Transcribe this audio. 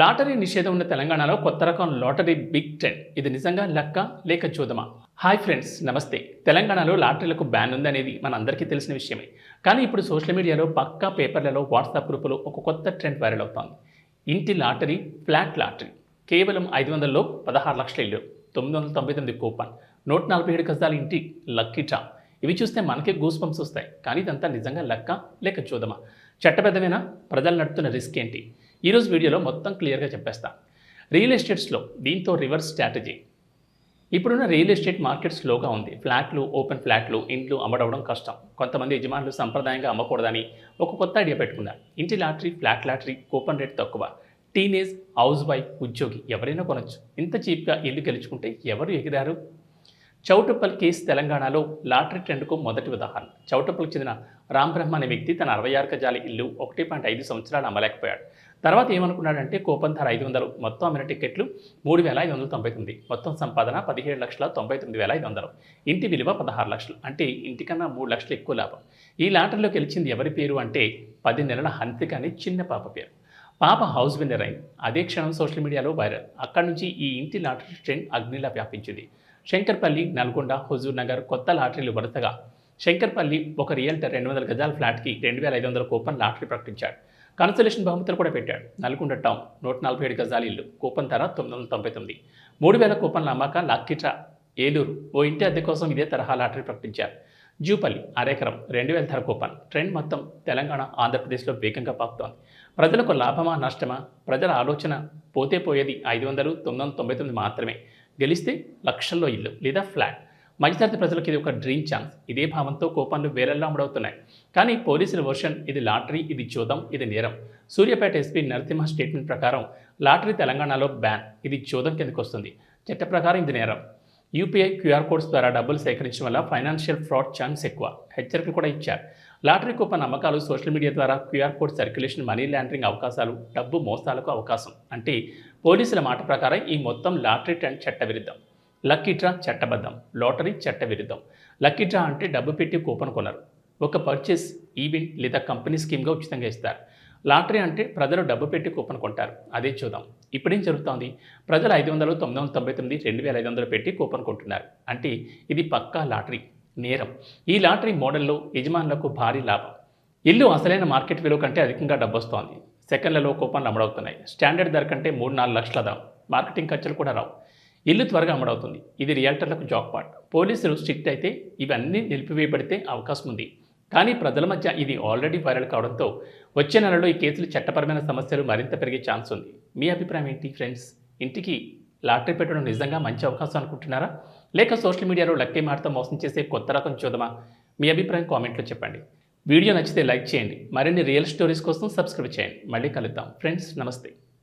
Lottery నిషేధం ఉన్న తెలంగాణలో కొత్త రకం లాటరీ బిగ్ టెన్. ఇది నిజంగా లక్క లేక చూదమా హాయ్ ఫ్రెండ్స్ నమస్తే. తెలంగాణలో లాటరీలకు బ్యాన్ ఉందనేది మనందరికీ తెలిసిన విషయమే. కానీ ఇప్పుడు సోషల్ మీడియాలో పక్కా పేపర్లలో వాట్సాప్ గ్రూపులో ఒక కొత్త ట్రెండ్ వైరల్ అవుతోంది. ఇంటి లాటరీ ఫ్లాట్ లాటరీ. కేవలం ఐదు వందల్లో పదహారు లక్షల ఇల్లు తొమ్మిది వందల తొంభై తొమ్మిది కూపన్ నూట నలభై ఏడు గజాల ఇంటి లక్కీ డ్రా. ఇవి చూస్తే మనకే గూస్ పంప్స్ వస్తాయి. కానీ ఇదంతా నిజంగా లక్క లేక చూదమా చట్టబద్ధమైన? ప్రజలు నడుపుతున్న రిస్క్ ఏంటి? ఈరోజు వీడియోలో మొత్తం క్లియర్గా చెప్పేస్తా. రియల్ ఎస్టేట్స్లో దీంతో రివర్స్ స్ట్రాటజీ. ఇప్పుడున్న రియల్ ఎస్టేట్ మార్కెట్ స్లోగా ఉంది. ఫ్లాట్లు ఓపెన్ ఫ్లాట్లు ఇండ్లు అమ్మడవడం కష్టం. కొంతమంది యజమానులు సంప్రదాయంగా అమ్మకూడదని ఒక కొత్త ఐడియా పెట్టుకున్నారు. ఇంటి lottery flat lottery coupon rate తక్కువ. టీనేజ్ హౌస్ వైఫ్ ఉద్యోగి ఎవరైనా కొనొచ్చు. ఇంత చీప్గా ఇల్లు గెలుచుకుంటే ఎవరు ఎగిరారు? చౌటుప్పల్ కేసు తెలంగాణలో లాటరీ ట్రెండ్కు మొదటి ఉదాహరణ. చౌటుప్పల్కి చెందిన రామ్ బ్రహ్మ అనే వ్యక్తి తన అరవై ఆరు గజాల ఇల్లు ఒకటి పాయింట్ ఐదు సంవత్సరాలు అమ్మలేకపోయాడు. తర్వాత ఏమనుకున్నాడంటే కూపన్ ధర ఐదు వందలు మొత్తం అమ్మిన టికెట్లు మూడు వేల ఐదు వందల తొంభై తొమ్మిది మొత్తం సంపాదన పదిహేడు లక్షల తొంభై తొమ్మిది వేల ఐదు వందలు. ఇంటి విలువ పదహారు లక్షలు. అంటే ఇంటికన్నా మూడు లక్షలు ఎక్కువ లాభం. ఈ లాటరీలో గెలిచింది ఎవరి పేరు అంటే పది నెలల హంతిక అని చిన్న పాప పేరు. పాప హౌస్ విన్నర్ అయింది. అదే క్షణం సోషల్ మీడియాలో వైరల్. అక్కడి నుంచి ఈ ఇంటి లాటరీ ట్రెండ్ అగ్నిలా వ్యాపించింది. శంకర్పల్లి నల్గొండ హుజూర్ నగర్ కొత్త లాటరీలు వరుసగా. శంకర్పల్లి ఒక రియల్టర్ రెండు వందల గజాల ఫ్లాట్కి రెండు వేల ఐదు వందల కూపన్ లాటరీ ప్రకటించాడు. కన్సలేషన్ బహుమతులు కూడా పెట్టాడు. నల్గొండ టౌన్ నూట నలభై ఏడు గజాల ఇల్లు. కూపన్ ధర తొమ్మిది వందల తొంభై తొమ్మిది. మూడు వేల కూపన్ల అమ్మాక లక్కిట్రా ఏలూరు ఓ ఇంటి అద్దె కోసం ఇదే తరహా లాటరీ ప్రకటించారు. జూపల్లి అరెకరం రెండు వేల ధర కూపన్ ట్రెండ్ మొత్తం తెలంగాణ ఆంధ్రప్రదేశ్లో వేగంగా పాకుతోంది. ప్రజలకు లాభమా నష్టమా? ప్రజల ఆలోచన పోతే పోయేది ఐదు వందలు తొమ్మిది వందల తొంభై తొమ్మిది మాత్రమే. గెలిస్తే లక్షల్లో ఇల్లు లేదా ఫ్లాట్. మధ్యతరగతి ప్రజలకు ఇది ఒక డ్రీమ్ ఛాన్స్. ఇదే భావంతో కూపన్లు వేలల్లో అమ్ముడవుతున్నాయి కానీ పోలీసుల వర్షన్ ఇది లాటరీ ఇది చూద్దాం ఇది నేరం. సూర్యాపేట ఎస్పీ నరసింహ స్టేట్మెంట్ ప్రకారం లాటరీ తెలంగాణలో బ్యాన్. ఇది చూదం కిందకు వస్తుంది చట్ట ప్రకారం ఇది నేరం. యూపీఐ క్యూఆర్ కోడ్స్ ద్వారా డబ్బులు సేకరించడం వల్ల ఫైనాన్షియల్ ఫ్రాడ్ ఛాన్స్ ఎక్కువ. హెచ్చరికలు కూడా ఇచ్చారు. లాటరీ కూపన్ అమ్మకాలు సోషల్ మీడియా ద్వారా QR code circulation money laundering అవకాశాలు డబ్బు మోసాలకు అవకాశం అంటే పోలీసుల మాట ప్రకారం ఈ మొత్తం లాటరీ ట్రెండ్ చట్టవిరుద్ధం. లక్కీ డ్రా చట్టబద్ధం. లాటరీ చట్టవిరుద్ధం. లక్కీ డ్రా అంటే డబ్బు పెట్టి కూపన్ కొనరు. ఒక పర్చేస్ ఈవెంట్ లేదా కంపెనీ స్కీమ్గా ఉచితంగా ఇస్తారు. లాటరీ అంటే ప్రజలు డబ్బు పెట్టి కూపన్ కొంటారు. అదే చూద్దాం. ఇప్పుడేం జరుగుతోంది? ప్రజలు ఐదు వందలు తొమ్మిది వందల తొంభై తొమ్మిది రెండు వేల ఐదు వందలు పెట్టి కూపన్ కొంటున్నారు. అంటే ఇది పక్కా లాటరీ నేరం. ఈ లాటరీ మోడల్లో యజమానులకు భారీ లాభం. ఇల్లు అసలైన మార్కెట్ విలువ కంటే అధికంగా డబ్బు వస్తోంది సెకండ్లలో కూపన్లు అమడవుతున్నాయి స్టాండర్డ్ ధర కంటే మూడు నాలుగు లక్షల ధర మార్కెటింగ్ ఖర్చులు కూడా రావు. ఇల్లు త్వరగా అమడవుతుంది ఇది రియల్టర్లకు జాక్పాట్. పోలీసులు స్ట్రిక్ట్ అయితే ఇవన్నీ నిలిపివేయబడితే అవకాశం ఉంది. కానీ ప్రజల మధ్య ఇది ఆల్రెడీ వైరల్ కావడంతో వచ్చే నెలలో ఈ కేసులు చట్టపరమైన సమస్యలు మరింత పెరిగే ఛాన్స్ ఉంది. మీ అభిప్రాయం ఏంటి ఫ్రెండ్స్ ఇంటికి లాటరీ పెట్టడం నిజంగా మంచి అవకాశం అనుకుంటున్నారా? లేక సోషల్ మీడియాలో లక్కీ మాటతో మోసం చేసే కొత్త రకం చూద్దామా? మీ అభిప్రాయం కామెంట్లో చెప్పండి. వీడియో నచ్చితే లైక్ చేయండి. మరిన్ని రియల్ స్టోరీస్ కోసం సబ్స్క్రైబ్ చేయండి. మళ్ళీ కలుద్దాం. ఫ్రెండ్స్ నమస్తే.